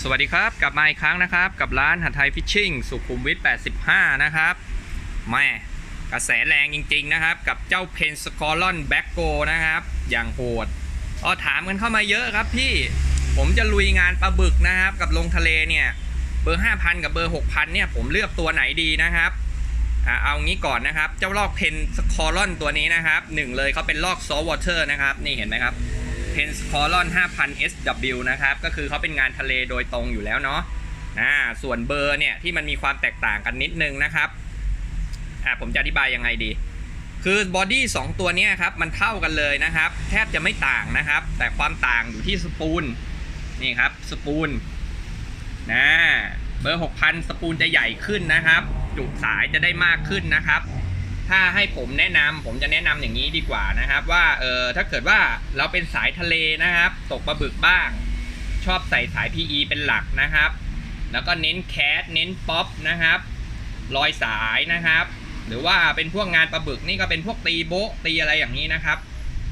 สวัสดีครับกลับมาอีกครั้งนะครับ กับร้านหัดไทยฟิชชิ่งสุขุมวิท 85 นะครับแม่กระแสแรงจริง ๆ นะครับ กับเจ้าเพนสกอลอนแบ็กโกนะครับ อย่างโหดอ๋อถามกันเข้ามาเยอะครับพี่ผมจะลุยงานปลาบึกนะครับ กับลงทะเลเนี่ยเบอร์ 5,000 กับเบอร์ 6,000 เนี่ยผมเลือกตัวไหนดีนะครับเอางี้ก่อนนะครับ เจ้าลอกเพนสกอลอนตัวนี้นะครับหนึ่งเลยเขาเป็นลอกซอ t วอเตอร์นะครับ นี่เห็นไหมครับ เพนสคอลอน5,000 SW นะครับ ก็คือเขาเป็นงานทะเลโดยตรงอยู่แล้วเนาะอ่าส่วนเบอร์เนี่ยที่มันมีความแตกต่างกันนิดนึงนะครับอ่าผมจะอธิบายยังไงดี คือบอดี้2ตัวเนี้ยครับ มันเท่ากันเลยนะครับ แทบจะไม่ต่างนะครับ แต่ความต่างอยู่ที่สปูลนี่ครับสปูลนะเบอร์ 6,000 สปูลจะใหญ่ขึ้นนะครับ จุสายจะได้มากขึ้นนะครับ ถ้าให้ผมแนะนำผมจะแนะนำอย่างนี้ดีกว่านะครับ ว่าเออถ้าเกิดว่าเราเป็นสายทะเลนะครับ ตกปลาบึกบ้าง ชอบใส่สาย PE เป็นหลักนะครับ แล้วก็เน้นแคสเน้นป๊อปนะครับลอยสายนะครับ หรือว่าเป็นพวกงานปลาบึกนี่ก็เป็นพวกตีโบ๊ะตีอะไรอย่างนี้นะครับ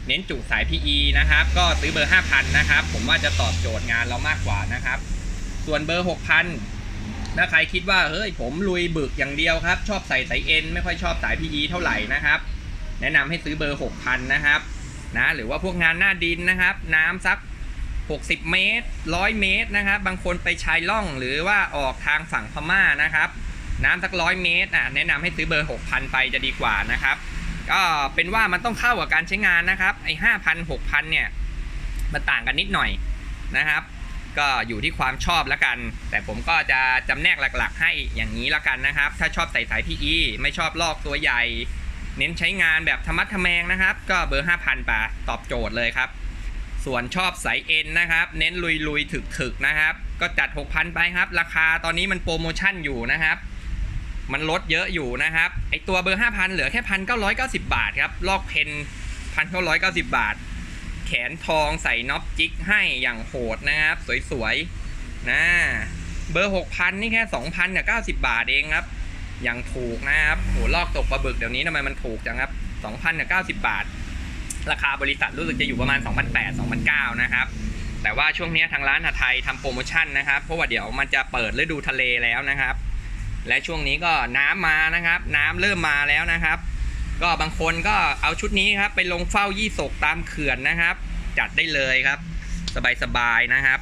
เน้นจุสาย PE นะครับ ก็ซื้อเบอร์ 5,000 นะครับ ผมว่าจะตอบโจทย์งานเรามากกว่านะครับ ส่วนเบอร์ 6,000 ถ้าใครคิดว่าเฮ้ยผมลุยบึกอย่างเดียวครับ ชอบใส่สายเอ็นไม่ค่อยชอบสาย PE เท่าไหร่นะครับ แนะนำให้ซื้อเบอร์ 6,000 นะครับนะหรือว่าพวกงานหน้าดินนะครับ น้ำสัก 60 เมตร 100 เมตรนะครับ บางคนไปชายล่องหรือว่าออกทางฝั่งพม่านะครับ น้ำสักร้อยเมตรอะแนะนำให้ซื้อเบอร์ 6,000 ไปจะดีกว่านะครับ ก็เป็นว่ามันต้องเข้ากับการใช้งานนะครับไอ้5,000 6,000เนี่ยมันต่างกันนิดหน่อยนะครับ ก็อยู่ที่ความชอบล้วกัน แต่ผมก็จะจำแนกหลักๆ ให้อย่างนี้ละกันนะครับ ถ้าชอบใส่สาย PE ไม่ชอบลอกตัวใหญ่ เน้นใช้งานแบบธรรมัดทแมงนะครับ ก็เบอร์ 5,000ปะตอบโจทย์เลยครับ ส่วนชอบสายเอ็นนะครับ เน้นลุยๆถึกๆนะครับ ก็จัด 6,000 ไปครับ ราคาตอนนี้มันโปรโมชั่นอยู่นะครับมันลดเยอะอยู่นะครับ ไอตัวเบอร์ 5,000 เหลือแค่ 1,990 บาทครับ ลอกเพน1,990 บาท นทองใส่น็อปจิกให้อย่างโหดนะครับ สวยๆนะเบอร์ 6,000 นี่แค่ 2,000กับ90 บาทเองครับ อย่างถูกนะครับโหลอกตกปลาบึกเดี๋ยวนี้ทำไมมันถูกจังครับ 2,000กับ90 บาท ราคาบริษัทรู้สึกจะอยู่ประมาณ 2,800 2,900 นะครับแต่ว่าช่วงนี้ทางร้านหาไทยทำโปรโมชั่นนะครับ เพราะว่าเดี๋ยวมันจะเปิดฤดูทะเลแล้วนะครับ และช่วงนี้ก็น้ำมานะครับ น้ำเริ่มมาแล้วนะครับ ก็บางคนก็เอาชุดนี้ครับ ไปลงเฝ้ายี่สกตามเขื่อนนะครับ จัดได้เลยครับ สบายๆนะครับ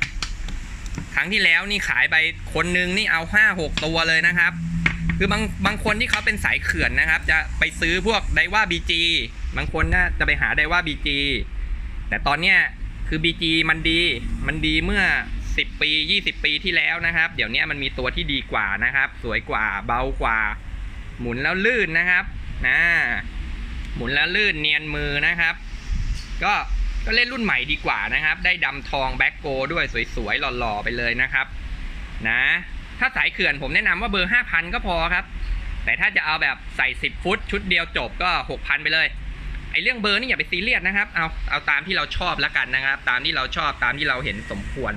ครั้งที่แล้วนี่ขายไปคนนึงนี่เอาห้าหกตัวเลยนะครับ คือบางบางคนที่เขาเป็นสายเขื่อนนะครับ จะไปซื้อพวกไดว่าบีจีบางคนน่าจะไปหาไดว่าบีจีแต่ตอนเนี้ยคือบีจีมันดี มันดีเมื่อ 10 ปี 20 ปีที่แล้วนะครับ เดี๋ยวนี้มันมีตัวที่ดีกว่านะครับ สวยกว่า เบากว่า หมุนแล้วลื่นนะครับ นะหมุนแล้วลื่นเนียนมือนะครับ ก็ก็เล่นรุ่นใหม่ดีกว่านะครับ ได้ดำทองแบ็กโกด้วยสวยๆหล่อๆไปเลยนะครับ นะ ถ้าสายเขื่อนผมแนะนำว่าเบอร์ 5,000 ก็พอครับ แต่ถ้าจะเอาแบบใส่ 10 ฟุต ชุดเดียวจบก็ 6,000 ไปเลยไอเรื่องเบอร์นี่อย่าไปซีเรียสนะครับ เอาเอาตามที่เราชอบแล้วกันนะครับ ตามที่เราชอบตามที่เราเห็นสมควร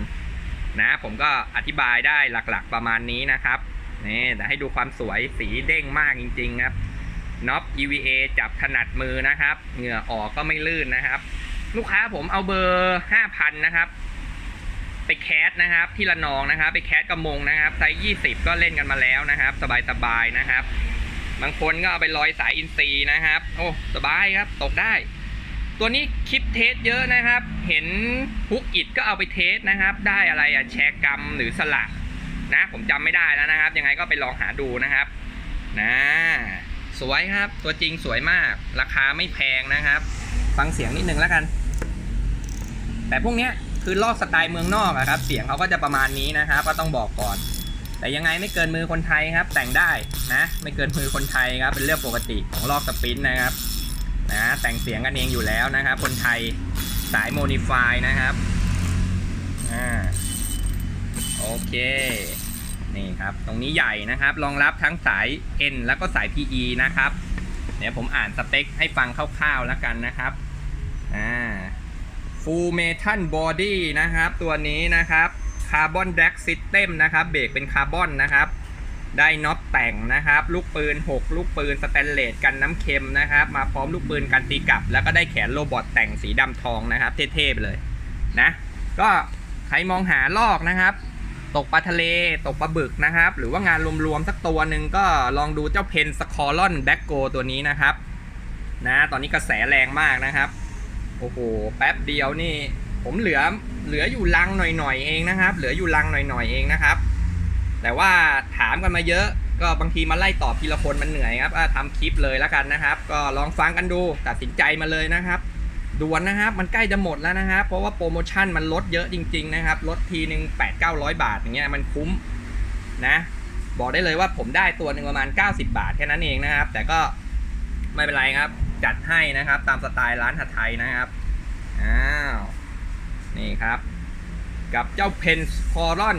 นะ ผมก็อธิบายได้หลักๆประมาณนี้นะครับนี่แต่ให้ดูความสวยสีเด้งมากจริง ๆ ครับ น็อป EVA จับถนัดมือนะครับ เหงื่อออกก็ไม่ลื่นนะครับ ลูกค้าผมเอาเบอร์5,000นะครับ ไปแคสนะครับที่ละนองนะครับ ไปแคสกระมงนะครับไซส์20ก็เล่นกันมาแล้วนะครับ สบายๆนะครับ บางคนก็เอาไปลอยสายอินซีนะครับ โอ้สบายครับตกได้ ตัวนี้คลิปเทสเยอะนะครับ เห็นฮุกอิดก็เอาไปเทสนะครับ ได้อะไรอะแชร์กรรมหรือสลักนะ ผมจำไม่ได้แล้วนะครับ ยังไงก็ไปลองหาดูนะครับนะ สวยครับ ตัวจริงสวยมาก ราคาไม่แพงนะครับ ฟังเสียงนิดนึงแล้วกัน แต่พวกเนี้ยคือลอกสไตล์เมืองนอกอะครับ เสียงเขาก็จะประมาณนี้นะครับ ก็ต้องบอกก่อน แต่ยังไงไม่เกินมือคนไทยครับ แต่งได้นะ ไม่เกินมือคนไทยครับ เป็นเรื่องปกติของลอกสปินนะครับ นะแต่งเสียงกันเองอยู่แล้วนะครับ คนไทยสายโมดิฟายนะครับ อ่า โอเค นี่ครับ ตรงนี้ใหญ่นะครับ รองรับทั้งสาย N แล้วก็สาย PE นะครับ เดี๋ยวผมอ่านสเปคให้ฟังคร่าวๆแล้วกันนะครับ อ่า Full Metal Body นะครับ ตัวนี้นะครับ Carbon Drag System นะครับ เบรกเป็นคาร์บอนนะครับ ได้น็อตแต่งนะครับ ลูกปืน 6 ลูกปืนสแตนเลสกันน้ำเค็มนะครับ มาพร้อมลูกปืนกันตีกลับ แล้วก็ได้แขนโรบอทแต่งสีดำทองนะครับ เท่ๆไปเลยนะ ก็ใครมองหาลอกนะครับ ตกปลาทะเล ตกปลาบึกนะครับ หรือว่างานรวมๆสักตัวหนึ่งก็ลองดูเจ้าเพนสคอลอนแบ็กโกตัวนี้นะครับ นะตอนนี้กระแสแรงมากนะครับ โอ้โห แป๊บเดียวนี่ ผมเหลือเหลืออยู่ลังหน่อยๆเองนะครับ เหลืออยู่ลังหน่อยๆเองนะครับ แต่ว่าถามกันมาเยอะก็บางทีมาไล่ตอบทีละคนมันเหนื่อยครับอะทำคลิปเลยแล้วกันนะครับ ก็ลองฟังกันดูตัดสินใจมาเลยนะครับ ด่วนนะครับ มันใกล้จะหมดแล้วนะครับ เพราะว่าโปรโมชั่นมันลดเยอะจริง ๆ นะครับ ลดทีหนึ่ง8 9 0 0 บาทอย่างเงี้ยมันคุ้มนะ บอกได้เลยว่าผมได้ตัวหนึ่งประมาณ 90 บาทแค่นั้นเองนะครับ แต่ก็ไม่เป็นไรครับ จัดให้นะครับ ตามสไตล์ร้านหัไทยนะครับ อ้าว นี่ครับ กับเจ้าเพนส์คอรอน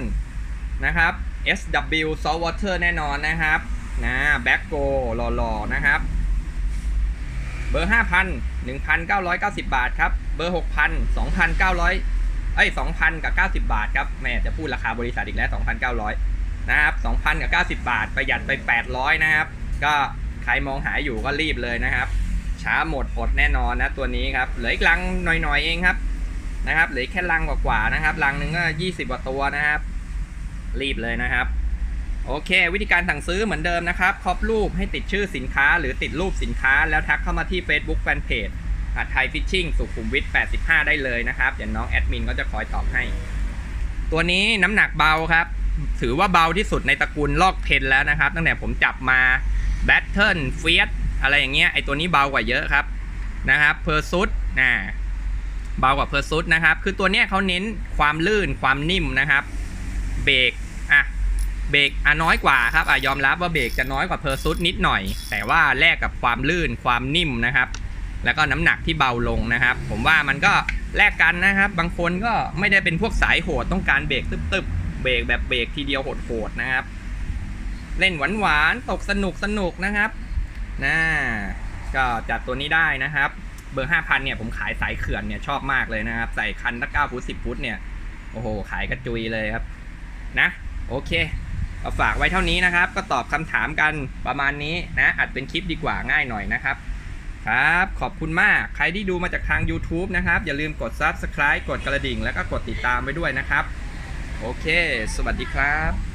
นะครับ SW Saltwater แน่นอนนะครับนะแบ็กโกหล่อๆนะครับ บอร์ 5,000 1,990 บาทครับ เบอร์ 6,000 2,900เอ้ย2,000 กับ 90 บาทครับแม่จะพูดราคาบริษัทอีกแล้ว 2,900 นะครับ 2,000 กับ 90 บาท ประหยัดไป 800 นะครับ ก็ใครมองหาอยู่ก็รีบเลยนะครับ ช้าหมดอดแน่นอนนะตัวนี้ครับ เหลืออีกลังหน่อยๆเองครับนะครับ เหลือแค่ลังกว่าๆนะครับ ลังหนึ่งก็ 20กว่าตัวนะครับ รีบเลยนะครับ โอเค วิธีการสั่งซื้อเหมือนเดิมนะครับครอบรูปให้ติดชื่อสินค้า หรือติดรูปสินค้า แล้วทักเข้ามาที่ Facebook Fanpage หัดไทยฟิชชิ่งสุขุมวิท85 ได้เลยนะครับ เดี๋ยวน้องแอดมินก็จะคอยตอบให้ ตัวนี้น้ำหนักเบาครับ ถือว่าเบาที่สุดในตระกูลลอกเพนแล้วนะครับ ตั้งแต่ผมจับมาแบทเทิลเฟียสอะไรอย่างเงี้ยไอตัวนี้เบากว่าเยอะครับนะครับเพอร์ซุดนะเบากว่าเพอร์ซุดนะครับ คือตัวเนี้ยเขาเน้นความลื่นความนิ่มนะครับ เบรก เบรกอะน้อยกว่าครับอะยอมรับว่าเบรกจะน้อยกว่าเพอร์ซุดนิดหน่อย แต่ว่าแลกกับความลื่นความนิ่มนะครับ แล้วก็น้ำหนักที่เบาลงนะครับ ผมว่ามันก็แลกกันนะครับ บางคนก็ไม่ได้เป็นพวกสายโหดต้องการเบรกตึบๆเบรกแบบเบรกทีเดียวโหดๆนะครับ เล่นหวานๆตกสนุกสนุกนะครับนะก็จัดตัวนี้ได้นะครับ เบอร์5,000เนี่ยผมขายสายเขื่อนเนี่ยชอบมากเลยนะครับ ใส่คันละ9ฟุต10ฟุตเนี่ยโอ้โหขายกระจุยเลยครับ นะ โอเค ก็ฝากไว้เท่านี้นะครับ ก็ตอบคำถามกันประมาณนี้นะอัดเป็นคลิปดีกว่าง่ายหน่อยนะครับครับขอบคุณมากใครที่ดูมาจากทาง YouTube นะครับ อย่าลืมกด Subscribe กดกระดิ่ง แล้วก็กดติดตามไว้ด้วยนะครับ โอเค สวัสดีครับ